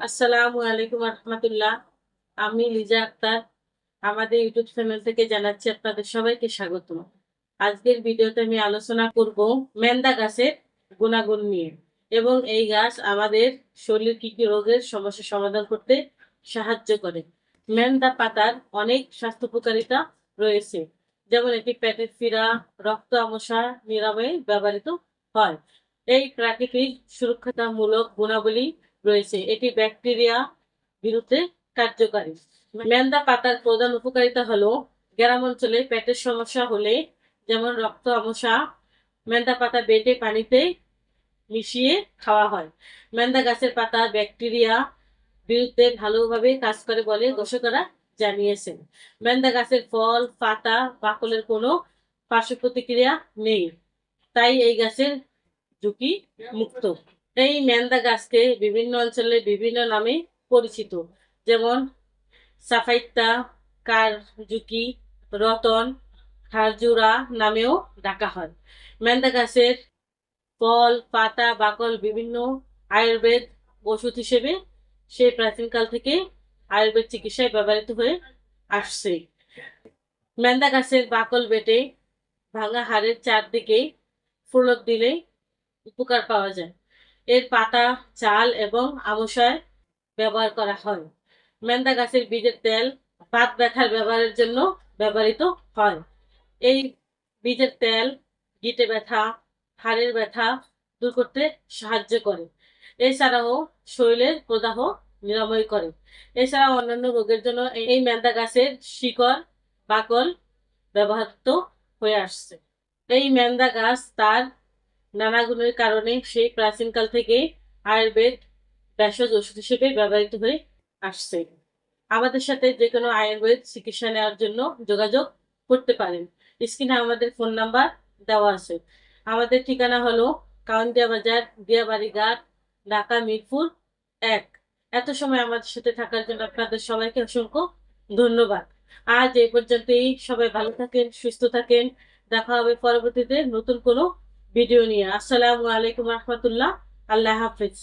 আসসালামু আলাইকুম রহমতুল্লাহ। আমি লিজা আক্তার। আমাদের ইউটিউব চ্যানেল থেকে জানাচ্ছি আপনাদের সবাইকে স্বাগত আজকের ভিডিওতে আমি আলোচনা করব মেন্দা গাছের গুণাগুণ নিয়ে এবং এই গাছ আমাদের শরীর কি কি রোগের সমস্যা সমাধান করতে সাহায্য করে। মেন্দা পাতার অনেক স্বাস্থ্য উপকারিতা রয়েছে। যেমন এটি পেটের ফিরা রক্ত আমসা নিরাময়ে ব্যবহৃত হয়। এই প্রাকৃতিক সুরক্ষামূলক গুণাবলী রয়েছে। এটি ব্যাকটেরিয়া বিরুদ্ধে কার্যকারী। মেন্দা পাতার প্রধান উপকারিতা হলো গ্রাম অঞ্চলে পেটের সমস্যা হলে, যেমন রক্ত আমসা মেন্দা পাতা বেটে পানিতে মিশিয়ে খাওয়া হয়। মেন্দা গাছের পাতা ব্যাকটেরিয়া বিরুদ্ধে ভালোভাবে কাজ করে বলে গবেষকরা জানিয়েছেন। মেন্দা গাছের ফল, পাতা বাকলের কোনো পার্শ্ব প্রতিক্রিয়া নেই, তাই এই গাছের ঝুঁকি মুক্ত। এই ম্যান্দা গাছকে বিভিন্ন অঞ্চলে বিভিন্ন নামে পরিচিত। যেমন সাফাইত্তা, কারজুকি, রতন, খারজুরা নামেও ডাকা হয়। ম্যান্দা গাছের ফল, পাতা, বাকল বিভিন্ন আয়ুর্বেদ ওষুধ হিসেবে সে প্রাচীনকাল থেকে আয়ুর্বেদ চিকিৎসায় ব্যবহৃত হয়ে আসছে। ম্যান্দা গাছের বাকল বেটে ভাঙা হাড়ের চারদিকে ফুলক দিলে উপকার পাওয়া যায়। এর পাতা, চাল এবং আমসায় ব্যবহার করা হয়। মেন্দা গাছের বীজের তেল বাত ব্যথার ব্যবহারের জন্য ব্যবহৃত হয়। এই বীজের তেল গিটে ব্যথা, হাড়ের ব্যথা দূর করতে সাহায্য করে। এছাড়াও শরীরের প্রদাহ নিরাময় করে। এছাড়াও অন্যান্য রোগের জন্য এই মেন্দা গাছের শিকড়, বাকল ব্যবহৃত হয়ে আসছে। এই মেন্দা গাছ তার নানা গুণের কারণে সেই প্রাচীনকাল থেকে আয়ুর্বেদ ভেষজ ওষুধ হিসেবে ব্যবহৃত হয়ে আসছে। আমাদের সাথে যে কোনো আয়ুর্বেদ চিকিৎসা নেওয়ার জন্য যোগাযোগ করতে পারেন। স্ক্রিনে আমাদের ফোন নাম্বার দেওয়া আছে। আমাদের ঠিকানা হলো কাউন্দিয়া বাজার দিয়াবাড়ি ঘাট, ঢাকা মিরপুর এক। এত সময় আমাদের সাথে থাকার জন্য আপনাদের সবাইকে অসংখ্য ধন্যবাদ। আজ এই পর্যন্তই। সবাই ভালো থাকেন, সুস্থ থাকেন। দেখা হবে পরবর্তীতে নতুন কোনো ভিডিও নিয়ে। আসসালামু আলাইকুম রহমতুল্লাহ। আল্লাহ হাফিজ।